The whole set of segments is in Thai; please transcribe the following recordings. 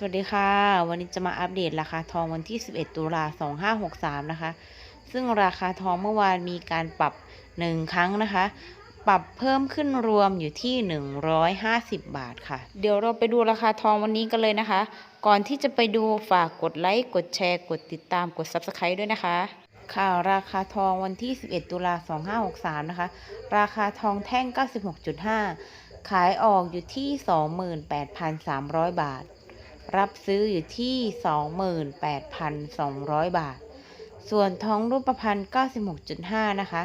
สวัสดีค่ะ วันนี้จะมาอัปเดตราคาทองวันที่ 11 ตุลา2563 นะคะ ซึ่งราคาทองเมื่อวานมีการปรับ 1 ครั้งนะคะ ปรับเพิ่มขึ้นรวมอยู่ที่ 150 บาทค่ะ เดี๋ยวเราไปดูราคาทองวันนี้กันเลยนะคะ ก่อนที่จะไปดูฝากกดไลค์ กดแชร์ กดติดตาม กด Subscribe ด้วยนะคะ ค่ะ ราคาทองวันที่ 11 ตุลา2563 นะคะ ราคาทองแท่ง 96.5 ขายออกอยู่ที่ 28,300 บาท รับซื้ออยู่ที่ 28,200 บาท ส่วนทองรูปพรรณ96.5 นะคะ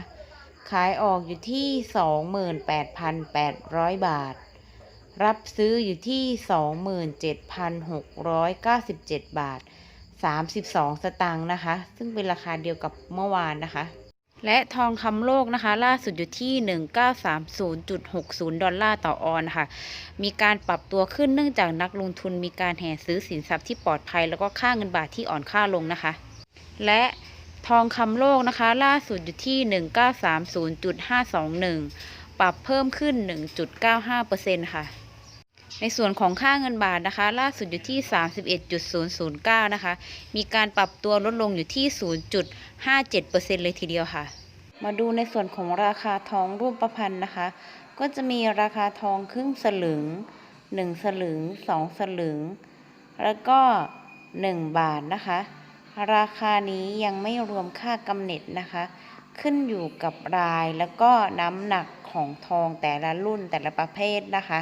ขายออกอยู่ที่ 28,800 บาท รับซื้ออยู่ที่ 27,697 บาท 32 สตางค์นะคะ ซึ่งเป็นราคาเดียวกับเมื่อวานนะคะ และทองคำโลกนะคะ ล่าสุดอยู่ที่ 1930.60 ดอลลาร์ต่อออนค่ะ มีการปรับตัวขึ้นเนื่องจากนักลงทุนมีการแห่ซื้อสินทรัพย์ที่ปลอดภัย แล้วก็ค่าเงินบาทที่อ่อนค่าลงนะคะ และทองคำโลกนะคะ ล่าสุดอยู่ที่ 1930.521 ปรับเพิ่มขึ้น 1.95%ค่ะ ในส่วนของค่าเงินบาทนะคะ ล่าสุดอยู่ที่ 31.009 นะคะ มีการปรับตัวลดลงอยู่ที่ 0.57%เลยทีเดียวค่ะ มาดูในส่วนของราคาทองรูปประพันธ์นะคะ ก็จะมีราคาทองครึ่งสลึง 1 สลึง 2 สลึง แล้วก็ 1 บาทนะคะ ราคานี้ยังไม่รวมค่ากำเนิดนะคะ ขึ้นอยู่กับรายแล้วก็น้ำหนักของทองแต่ละรุ่นแต่ละประเภทนะคะ